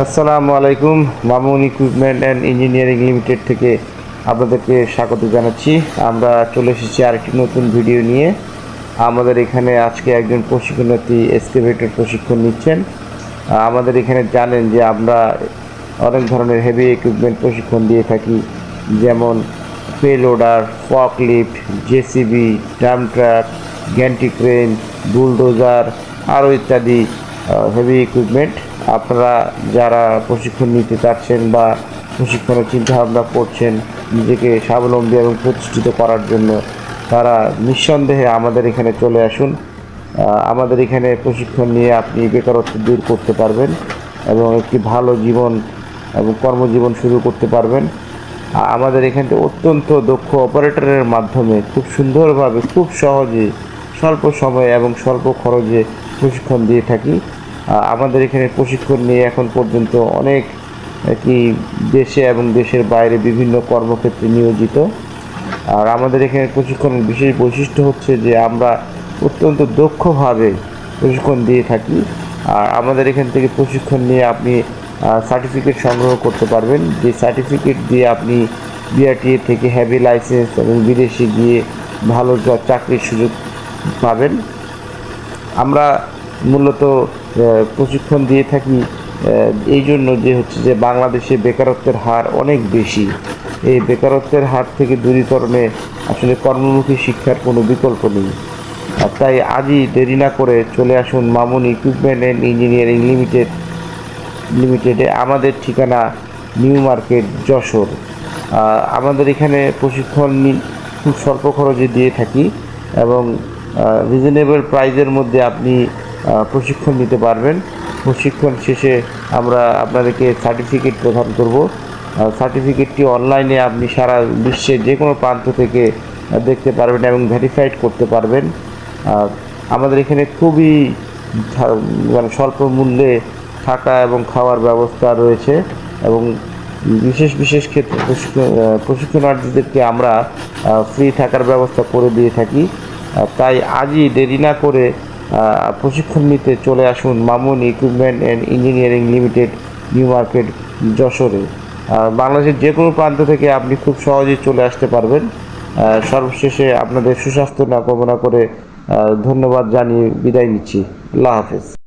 আসসালামু আলাইকুম, Mamun equipment and engineering limited থেকে আপনাদেরকে স্বাগত জানাচ্ছি। আমরা চলে এসেছি আরেকটি নতুন ভিডিও নিয়ে। আমাদের এখানে আজকে একজন প্রশিক্ষণার্থী এক্সকেভেটর প্রশিক্ষণ নিচ্ছেন। আমাদের এখানে জানেন যে আমরা অনেক ধরনের হেভি ইকুইপমেন্ট প্রশিক্ষণ দিয়ে থাকি, যেমন payloader fork lift JCB dump truck gantry crane bulldozer আরও ইত্যাদি হেভি ইকুইপমেন্ট আপনারা যারা প্রশিক্ষণ নিতে চাচ্ছেন বা প্রশিক্ষণের চিন্তাভাবনা করছেন নিজেকে স্বাবলম্বী এবং প্রতিষ্ঠিত করার জন্য, তারা নিঃসন্দেহে আমাদের এখানে চলে আসুন। আমাদের এখানে প্রশিক্ষণ নিয়ে আপনি বেকারত্ব দূর করতে পারবেন এবং একটি ভালো জীবন এবং কর্মজীবন শুরু করতে পারবেন। আমাদের এখান অত্যন্ত দক্ষ অপারেটরের মাধ্যমে খুব সুন্দরভাবে, খুব সহজে, স্বল্প সময়ে এবং স্বল্প খরচে প্রশিক্ষণ দিয়ে থাকি। আমাদের এখানে প্রশিক্ষণ নিয়ে এখন পর্যন্ত অনেক কি দেশে এবং দেশের বাইরে বিভিন্ন কর্মক্ষেত্রে নিয়োজিত। আর আমাদের এখানে প্রশিক্ষণের বিশেষ বৈশিষ্ট্য হচ্ছে যে আমরা অত্যন্ত দক্ষভাবে প্রশিক্ষণ দিয়ে থাকি। আর আমাদের এখান থেকে প্রশিক্ষণ নিয়ে আপনি সার্টিফিকেট সংগ্রহ করতে পারবেন। যে সার্টিফিকেট দিয়ে আপনি বিআরটিএ থেকে হ্যাভি লাইসেন্স এবং বিদেশে গিয়ে ভালো চাকরির সুযোগ পাবেন। আমরা মূলত প্রশিক্ষণ দিয়ে থাকি এই জন্য যে হচ্ছে যে বাংলাদেশে বেকারত্বের হার অনেক বেশি। এই বেকারত্বের হার থেকে দূরীকরণে আসলে কর্মমুখী শিক্ষার কোনো বিকল্প নেই। আর তাই আজই দেরি না করে চলে আসুন Mamun equipment and engineering limited লিমিটেডে আমাদের ঠিকানা নিউ মার্কেট যশোর। আমাদের এখানে প্রশিক্ষণ খুব স্বল্প খরচে দিয়ে থাকি এবং রিজনেবল প্রাইজের মধ্যে আপনি প্রশিক্ষণ নিতে পারবেন। প্রশিক্ষণ শেষে আমরা আপনাদেরকে সার্টিফিকেট প্রদান করব। সার্টিফিকেটটি অনলাইনে আপনি সারা বিশ্বের যে কোনো প্রান্ত থেকে দেখতে পারবেন এবং ভেরিফাইড করতে পারবেন। আমাদের এখানে খুবই মানে স্বল্প মূল্যে থাকা এবং খাওয়ার ব্যবস্থা রয়েছে এবং বিশেষ বিশেষ ক্ষেত্রে প্রশিক্ষণার্থীদেরকে আমরা ফ্রি থাকার ব্যবস্থা করে দিয়ে থাকি। তাই আজই দেরি না করে প্রশিক্ষণ নিতে চলে আসুন Mamun equipment and engineering limited new market যশোরে। বাংলাদেশের যে কোনো প্রান্ত থেকে আপনি খুব সহজেই চলে আসতে পারবেন। সর্বশেষে আপনাদের সুস্বাস্থ্য না কামনা করে ধন্যবাদ জানিয়ে বিদায় নিচ্ছি। আল্লাহ হাফেজ।